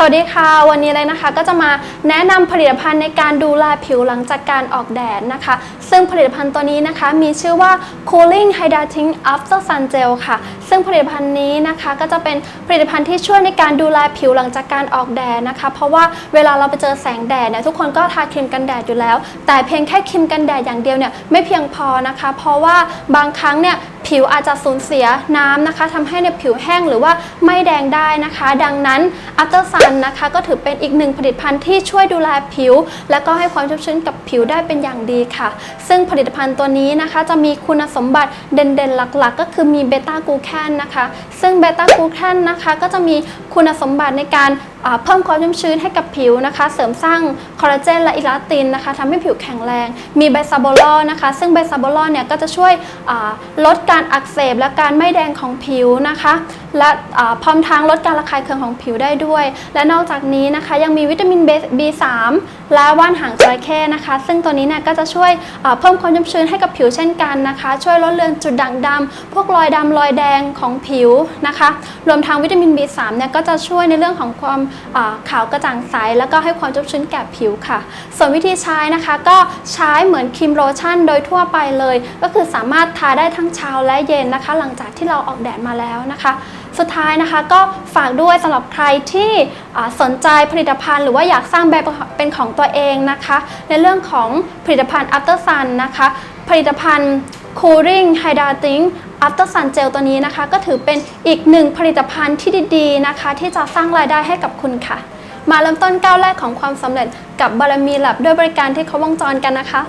สวัสดีค่ะ วันนี้เลยนะคะก็จะมาแนะนำผลิตภัณฑ์ในการดูแลผิวหลังจากการออกแดดนะคะ ซึ่งผลิตภัณฑ์ตัวนี้นะคะมีชื่อว่า Cooling Hydrating After Sun Gel ค่ะ ซึ่งผลิตภัณฑ์นี้นะคะก็จะเป็นผลิตภัณฑ์ที่ช่วยในการดูแลผิวหลังจากการออกแดดนะคะ เพราะว่าเวลาเราไปเจอแสงแดดเนี่ยทุกคนก็ทาครีมกันแดดอยู่แล้ว แต่เพียงแค่ครีมกันแดดอย่างเดียวเนี่ยไม่เพียงพอนะคะ เพราะว่าบางครั้งเนี่ยผิวอาจจะสูญเสียน้ำนะคะทำให้ในผิวแห้งหรือว่าไม่แดงได้นะคะ ดังนั้น After Sun นะคะ ก็ถือเป็นอีกหนึ่งผลิตภัณฑ์ที่ช่วยดูแลผิว และก็ให้ความชุ่มชื้นกับผิวได้เป็นอย่างดีค่ะ ซึ่งผลิตภัณฑ์ตัวนี้นะคะ จะมีคุณสมบัติเด่นๆ หลักๆ ก็คือมีเบต้ากูแคนนะคะ ซึ่งเบต้ากูแคนนะคะ ก็จะมีคุณสมบัติในการเพิ่มความชุ่มชื้นให้กับผิวนะคะ เสริมสร้างคอลลาเจนและอิลาสตินนะคะทำให้ผิวแข็งแรง มีไบซาโบลอนะคะ ซึ่งไบซาโบลอเนี่ยก็จะช่วยลดการอักเสบและการไม่แดงของผิวนะคะ และพร้อมทั้งลดการระคายเคืองของผิวได้ด้วย และนอกจากนี้นะคะยังมีวิตามิน B3 และว่านหางจระเข้นะคะ ซึ่งตัวนี้เนี่ยก็จะช่วยเพิ่มความชุ่มชื้นให้กับผิวเช่นกันนะคะ ช่วยลดเลือนจุดด่างดำพวกรอยดำรอยแดงของผิวนะคะ รวมทั้งวิตามิน B3 เนี่ยก็จะช่วยในเรื่องของความขาวกระจ่างใส แล้วก็ให้ความชุ่มชื้นแก่ผิวค่ะ ส่วนวิธีใช้นะคะก็ใช้เหมือนครีมโลชั่นโดยทั่วไปเลย ก็คือสามารถทาได้ทั้งเช้าและเย็นนะคะ หลังจากที่เราออกแดดมาแล้วนะคะ สุดท้ายนะคะก็ฝากด้วยสำหรับใครที่สนใจผลิตภัณฑ์ หรือว่าอยากสร้างแบรนด์เป็นของตัวเองนะคะ ในเรื่องของผลิตภัณฑ์ After Sun นะคะ ผลิตภัณฑ์ Cooling Hydrating After Sun Gel ตัวนี้นะคะ ก็ถือเป็นอีกหนึ่งผลิตภัณฑ์ที่ดีๆนะคะ ที่จะสร้างรายได้ให้กับคุณค่ะ มาเริ่มต้นก้าวแรกของความสำเร็จกับบารมีหลับด้วยบริการที่ครบวงจรกันนะคะ